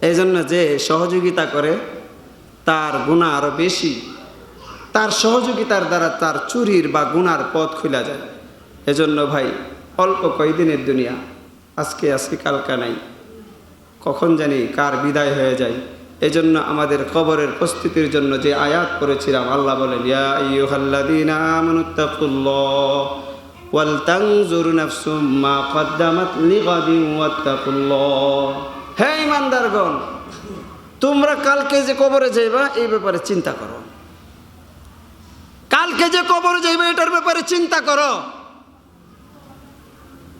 এই জন্য যে সহযোগিতা করে, তার গুণা আরও বেশি। তার সহযোগিতার দ্বারা তার চুরির বা গুনার পথ খোলা যায়। এজন্য ভাই, অল্প কয়দিনের দুনিয়া, আজকে আজকে, কালকা নাই। কখন জানি কার বিদায় হয়ে যায়। এজন্য আমাদের কবরের প্রস্তুতির জন্য যে আয়াত করেছিলাম আল্লাহ বলেন, ইয়া আইয়ুহাল্লাযীনা আমানুত্তাকুল্লাহ ওয়াল তানজুর নাফসুম মা কদ্দামাত লিগাদিন ওয়াত্তাকুল্লাহ হে ইমানদারগণ, তোমরা কালকে যে কবরে যাইবা, এই ব্যাপারে চিন্তা করো। কালকে যে কবরে যাইবে, এটার ব্যাপারে চিন্তা করো।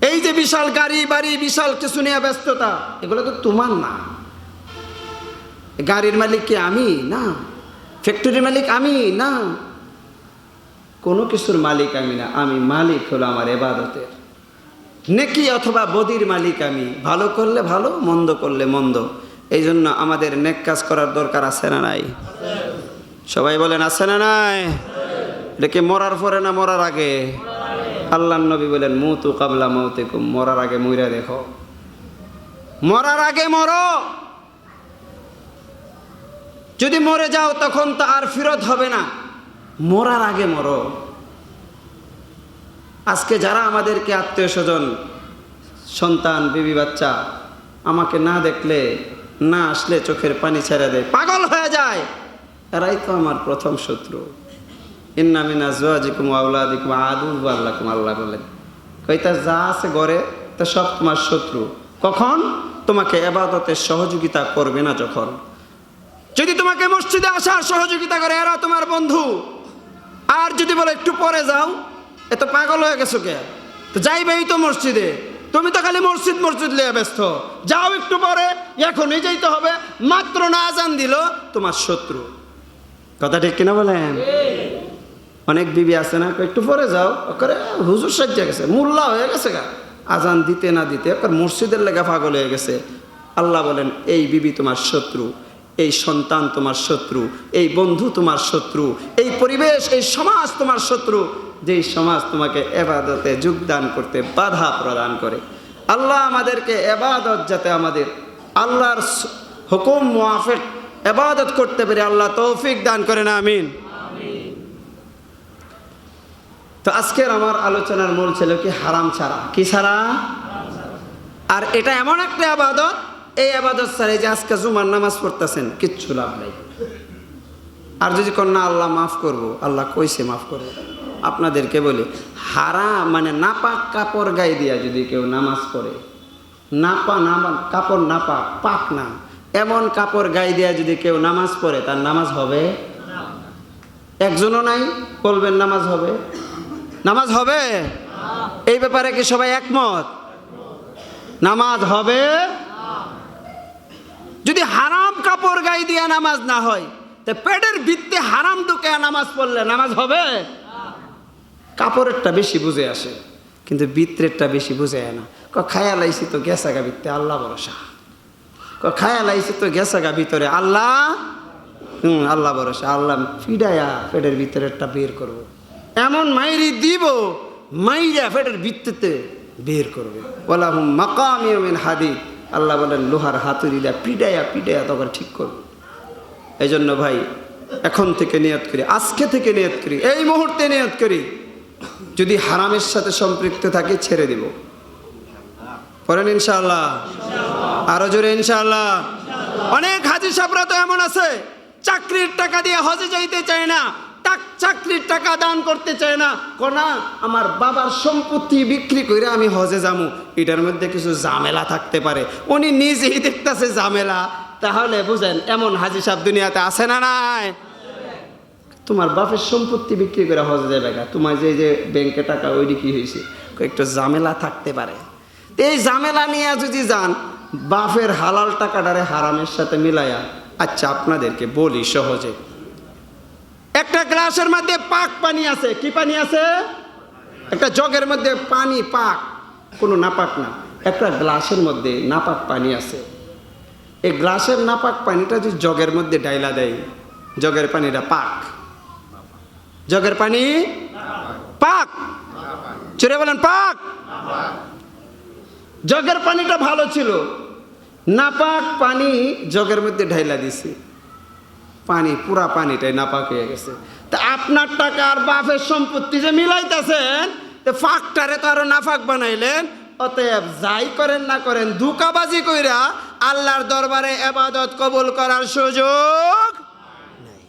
এই যে বিশাল গাড়ি, বাড়ি, বিশাল কিছু নিয়ে ব্যস্ততা, এগুলো তো তোমার না। গাড়ির মালিক কি আমি? না। ফ্যাক্টরির মালিক আমি? না। কোনো কিছুর মালিক আমি না। আমি মালিক হলো আমার এবাদতের। নেকি অথবা বদির মালিক আমি। ভালো করলে ভালো, মন্দ করলে মন্দ। এই জন্য আমাদের নেক কাজ করার দরকার আছে না নাই? সবাই বলেন, আছে না নাই? এটা কি মরার পরে না মরার আগে? আল্লাহ নবী বলেন, মুতু কাবলা মৌতিকুম মরার আগে মইরা দেখো। মরার আগে মরো। যদি মরে যাও তখন তো আর ফেরত হবে না। মরার আগে মরো। আজকে যারা আমাদেরকে আত্মীয় স্বজন, সন্তান, বিবি, বাচ্চা, আমাকে না দেখলে, না আসলে চোখের পানি ছেড়ে দেয়, পাগল হয়ে যায়। এরাই তো আমার প্রথম শত্রু। ইন্নামিনা জুয়াজিকুম আউলাদিকুম আদু আল্লাহকুম আল্লাহ বলেন কইতা যা আছে গড়ে তা সব তোমার শত্রু। কখন? তোমাকে এবাদতের সহযোগিতা করবে না যখন। যদি তোমাকে মসজিদে আসার সহযোগিতা করে, এরা তোমার বন্ধু। আর যদি বলে একটু পরে যাও এত পাগল হয়ে গেছো কে? তো যাইবেই তো মসজিদে। তুমি তো খালি মসজিদ মসজিদ লিয়ে ব্যস্ত। যাও একটু পরে, এখনই যাইতে হবে। মাত্র না আজান দিল, তোমার শত্রু। কথা ঠিক কিনা বলেন? অনেক বিবি আছে না? একটু পরে যাও। করে হুজুর সাজ্জা গেছে, মোল্লা হয়ে গেছে গা। আজান দিতে না দিতে একবার মসজিদের লেগা পাগল হয়ে গেছে। আল্লাহ বলেন, এই বিবি তোমার শত্রু, এই সন্তান তোমার শত্রু, এই বন্ধু তোমার শত্রু, এই পরিবেশ, এই সমাজ তোমার শত্রু যেই সমাজ তোমাকে এবাদতে যোগদান করতে বাধা প্রদান করে, আল্লাহ আমাদেরকে এবাদত যাতে আমাদের আল্লাহর হুকুম মোয়াফেক এবাদত করতে পেরে আল্লাহ তৌফিক দান করেন, আমিন। তো আজকের আমার আলোচনার মূল ছিল কি? হারাম ছাড়া। কি ছাড়া? আর এটা এমন একটা আবাদত, এই আবাদত ছাড়া যে আজকে জুমার নামাজ পড়তেছেন, কিচ্ছু লাভ নেই। আর যদি কন্যা, আল্লাহ মাফ করব, আল্লাহ কইছে মাফ করব আপনাদেরকে বলি হারাম মানে নাপাক কাপড় গায়ে দিয়া যদি কেউ নামাজ পড়ে। নাপা নামা কাপড় নাপাক পাক না। এমন কাপড় গায়ে দিয়া যদি কেউ নামাজ পড়ে, তার নামাজ হবে? একজনও নাই, বলবেন নামাজ হবে? নামাজ হবে? এই ব্যাপারে কি সবাই একমত? নামাজ হবে? যদি হারাম কাপড় গায়ে দিয়া নামাজ না হয়, তা পেটের ভিত্তে হারাম ঢুকে নামাজ পড়লে নামাজ হবে? কাপড়েরটা বেশি বুঝে আসে, কিন্তু বিত্রেরটা বেশি বুঝে না। ক খায়া লাইছি তো গেছাগা ভিত্তে আল্লাহ ভরসা। ক খায়া লাইছি তো গেছাগা ভিতরে, আল্লাহ? হুম, আল্লাহ ভরসা। আল্লাহ ফিডায়া পেটের ভিতরেরটা বের করব। এমন মাইরি দিব, মাইরা পেটের ভিত্তিতে বের করবে। বলা হুম মাকাম ইয়মিন হাদিদ। আল্লাহ বলেন, লোহার হাতুড়ি দেয়া পিডায়া পিডায়া তখন ঠিক করবে। এই জন্য ভাই, এখন থেকে নিয়ত করি, আজকে থেকে নিয়ত করি, এই মুহূর্তে নিয়ত করি। যদি হারামের সাথে সম্পৃক্ত থাকে, ছেড়ে দিব। পড়েন ইনশাআল্লাহ। আরও জোরে ইনশাআল্লাহ। অনেক হাজি সাহরা তো এমন আছে, চাকরির টাকা দিয়ে হজে যাইতে চায় না চাকরির টাকা দান করতে চায় না। কোনা আমার বাবার সম্পত্তি বিক্রি করে আমি হজে যামু। এটার মধ্যে কিছু ঝামেলা থাকতে পারে। উনি নিজেই দেখতেছে ঝামেলা। তাহলে বুঝেন, এমন হাজি সাহেব দুনিয়াতে আছে না নাই? তোমার বাপের সম্পত্তি বিক্রি করে হজ যাবে তোমার যে যে ব্যাংকে টাকা ওইটি কি হয়েছে একটু ঝামেলা থাকতে পারে। এই ঝামেলা নিয়ে যদি যান, বাপের হালাল টাকাটারে হারামের সাথে মিলাইয়া আচ্ছা আপনাদেরকে বলি সহজে। একটা গ্লাসের মধ্যে পাক পানি আছে। কি পানি আছে? একটা জগের মধ্যে পানি পাক। কোনো নাপাক না। একটা গ্লাসের মধ্যে নাপাক পানি আছে। এই গ্লাসের নাপাক পানিটা যদি জগের মধ্যে ডাইলা দেয়, জগের পানিটা পাক। জগের পানি পাক চুরে বলেন পাক জগের পানিটা ভালো ছিল। নাপাক পানি জগের মধ্যে ঢাইলা দিছি। পানি, পুরা পানিটাই নাপাক হয়ে গেছে। তা আপনার টাকা আর বাপের সম্পত্তি যে মিলাইতেছেন, তো ফাঁকটারে তো আরও নাফাক বানাইলেন। অতএব যাই করেন না করেন, ধোকাবাজি কইরা আল্লাহর দরবারে এবাদত কবুল করার সুযোগ নাই।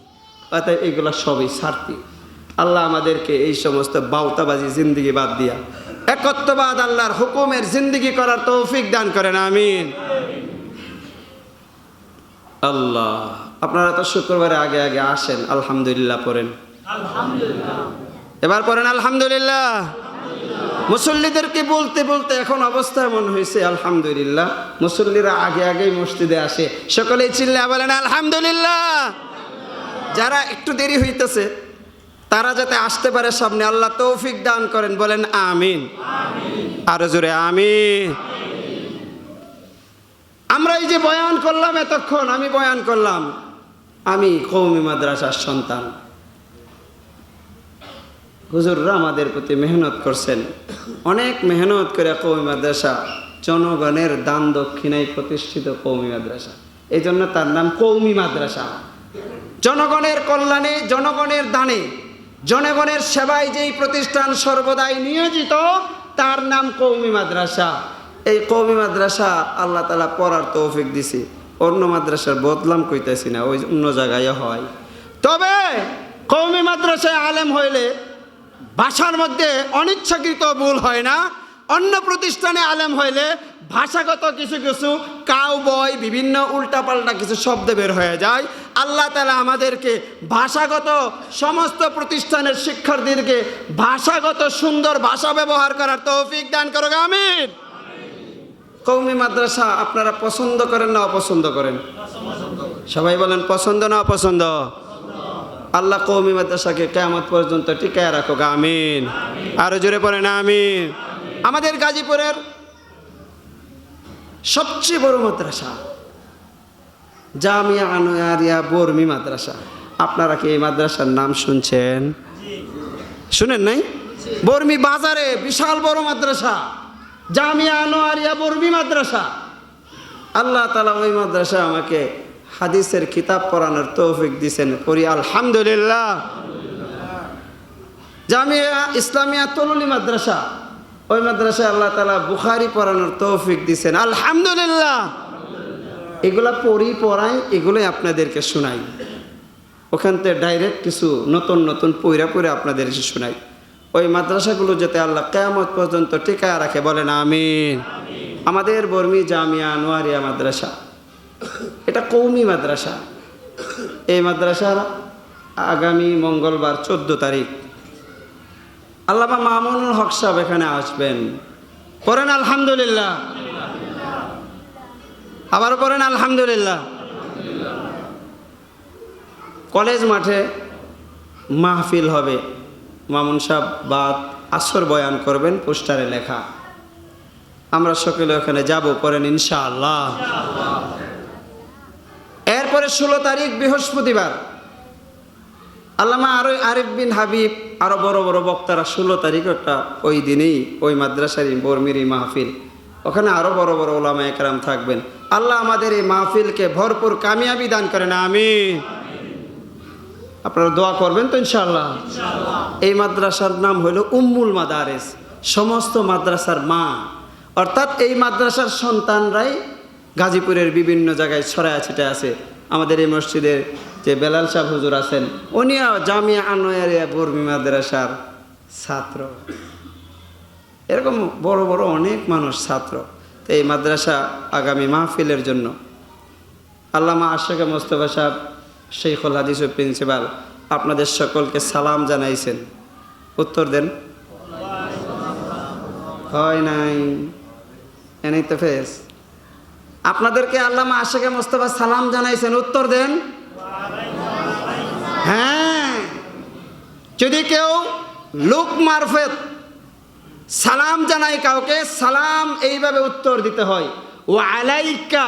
অতএব এগুলো সবই সার্থী। আল্লাহ আমাদেরকে এই সমস্ত বাউতাবাজি জিন্দিগি বাদ দিয়া একত্ববাদ আল্লাহর হুকুমের জিন্দিগি করার তৌফিক দান করেন, আমিন। আল্লাহ, আপনারা তো শুক্রবারে আগে আগে আসেন, আলহামদুলিল্লাহ পড়েন। এবার পড়েন, আলহামদুলিল্লাহ। মুসল্লিদেরকে বলতে বলতে এখন অবস্থা এমন হয়েছে, আলহামদুলিল্লাহ। মুসল্লিরা আগে আগেই মসজিদে আসে, সকলেই চিল্লা বলেন, আলহামদুলিল্লাহ। যারা একটু দেরি হইতেছে তারা যাতে আসতে পারে সামনে, আল্লাহ তৌফিক দান করেন, বলেন আমিন। আরও জোরে আমিন। আমরা এই যে বয়ান করলাম এতক্ষণ, আমি বয়ান করলাম, আমি কৌমি মাদ্রাসার সন্তান। হুজুররা আমাদের প্রতি মেহনত করছেন। অনেক মেহনত করে কৌমি মাদ্রাসা, জনগণের দান দক্ষিণায় প্রতিষ্ঠিত কৌমি মাদ্রাসা। এই জন্য তার নাম কৌমি মাদ্রাসা। জনগণের কল্যাণে, জনগণের দানে জনগণের সেবায় যেই প্রতিষ্ঠান সর্বদাই নিয়োজিত, তার নাম কৌমি মাদ্রাসা। এই কৌমি মাদ্রাসা আল্লাহ তালা পড়ার তৌফিক দিছি। অন্য মাদ্রাসার বদলাম কইতেছি না, ওই অন্য জায়গায় হয়। তবে কৌমি মাদ্রাসায় আলেম হইলে ভাষার মধ্যে অনিচ্ছাকৃত ভুল হয় না। অন্য প্রতিষ্ঠানে আলেম হইলে ভাষাগত কিছু কিছু কাউ বয় বিভিন্ন উল্টাপাল্টা কিছু শব্দ বের হয়ে যায়। আল্লাহ তালা আমাদেরকে ভাষাগত সমস্ত প্রতিষ্ঠানের শিক্ষার্থীদেরকে ভাষাগত সুন্দর ভাষা ব্যবহার করার তৌফিক দান করো আমিন। কৌমি মাদ্রাসা, আপনারা পছন্দ করেন না অপছন্দ করেন? সবাই বলেন, পছন্দ না অপছন্দ? আল্লাহ কৌমি মাদ্রাসাকে কেমত পর্যন্ত টিকায় রাখো আমিন। আরও জোরে পড়েন আমিন। আমাদের গাজীপুরের সবচেয়ে বড় মাদ্রাসা জামিয়া আনোয়ারিয়া বর্মি মাদ্রাসা। আপনারা কি এই মাদ্রাসার নাম শুনছেন? শুনেন নাই? বর্মি বাজারে বিশাল বড় মাদ্রাসা। জামিয়া আনোয়ারিয়া বর্মি মাদ্রাসা। আল্লাহ তালা ওই মাদ্রাসা আমাকে হাদিসের কিতাব পড়ানোর তৌফিক দিছেন করি আলহামদুলিল্লাহ। জামিয়া ইসলামিয়া তরুলি মাদ্রাসা। ওই মাদ্রাসায় আল্লাহ তালা বুখারি পড়ানোর তৌফিক দিছেন। আলহামদুলিল্লাহ। এগুলা পড়ি, পড়াই, এগুলোই আপনাদেরকে শোনাই। ওখান থেকে ডাইরেক্ট কিছু নতুন নতুন পইরা পইরা আপনাদেরকে শোনাই। ওই মাদ্রাসাগুলো যাতে আল্লাহ কেয়ামত পর্যন্ত টিকায় রাখে, বলেন আমিন। আমাদের বর্মি জামিয়া নোয়ারিয়া মাদ্রাসা, এটা কৌমি মাদ্রাসা। এই মাদ্রাসার আগামী মঙ্গলবার চোদ্দ তারিখ। আল্লামা মামুনুল হক সাহেব এখানে আসবেন। পড়েন আলহামদুলিল্লাহ। আবারও পড়েন, আলহামদুলিল্লাহ। কলেজ মাঠে মাহফিল হবে। মামুন সাহেব বাদ আসর বয়ান করবেন, পোস্টারে লেখা। আমরা সকলে ওখানে যাব, পড়েন ইনশাআল্লাহ। এরপরে ষোলো তারিখ বৃহস্পতিবার। আল্লামা আরও আরিফ বিন হাবিব, আরও বড় বড় বক্তারা ষোলো তারিখ একটা ওই দিনেই ওই মাদ্রাসারই বর্মিরি মাহফিল। ওখানে আরও বড় বড় ওলামা একরাম থাকবেন। আল্লাহ আমাদের এই মাহফিলকে ভরপুর কামিয়াবি দান করেন আমি আপনারা দোয়া করবেন তো ইনশাল্লাহ এই মাদ্রাসার নাম হলো উম্মুল মাদারেস, সমস্ত মাদ্রাসার মা। অর্থাৎ এই মাদ্রাসার সন্তানরাই গাজীপুরের বিভিন্ন জায়গায় ছড়ায় ছিটে আছে। আমাদের এই মসজিদের যে বেলাল সাহ হুজুর আছেন, উনিও জামিয়া আনোয়ারিয়া বর্মি মাদ্রাসার ছাত্র। এরকম বড় বড় অনেক মানুষ ছাত্র। তো এই মাদ্রাসা আগামী মাহফিলের জন্য। আল্লামা আশেখা মোস্তফা সাহেব শেখুল হাদিস ও প্রিন্সিপাল, আপনাদের সকলকে সালাম জানাইছেন। উত্তর দেন। হয় নাই। এনেই তো ফেস। আপনাদেরকে আল্লামা আশেখা মোস্তফা সালাম জানাইছেন। উত্তর দেন। হ্যাঁ। যদি কেউ লোক মারফেত সালাম জানাই কাউকে, সালাম এইভাবে উত্তর দিতে হয়। ও আলাইকা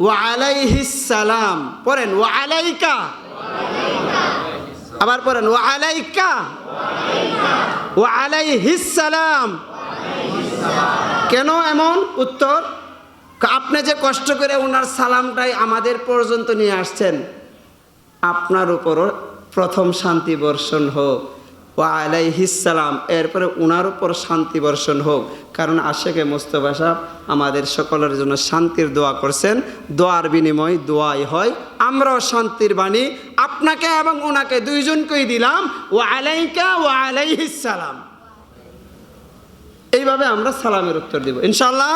ও আলাইহিস সালাম। পড়েন ও আলাইকা। আবার পড়েন ও আলাইকা। ও আলাইহিস সালাম। কেন এমন? উত্তর, আপনি যে কষ্ট করে ওনার সালামটাই আমাদের পর্যন্ত নিয়ে আসছেন, আপনার উপরও প্রথম শান্তি বর্ষণ হোক। ও আলাইহিসালাম এরপরে উনার উপর শান্তি বর্ষণ হোক। কারণ আশেকে মোস্তফা সাহেব আমাদের সকলের জন্য শান্তির দোয়া করছেন। দোয়ার বিনিময় দোয়াই হয়। আমরাও শান্তির বাণী আপনাকে এবং ওনাকে দুইজনকেই দিলাম। ও আলাইকা ও আলাইহিসালাম এইভাবে আমরা সালামের উত্তর দিব। ইনশাল্লাহ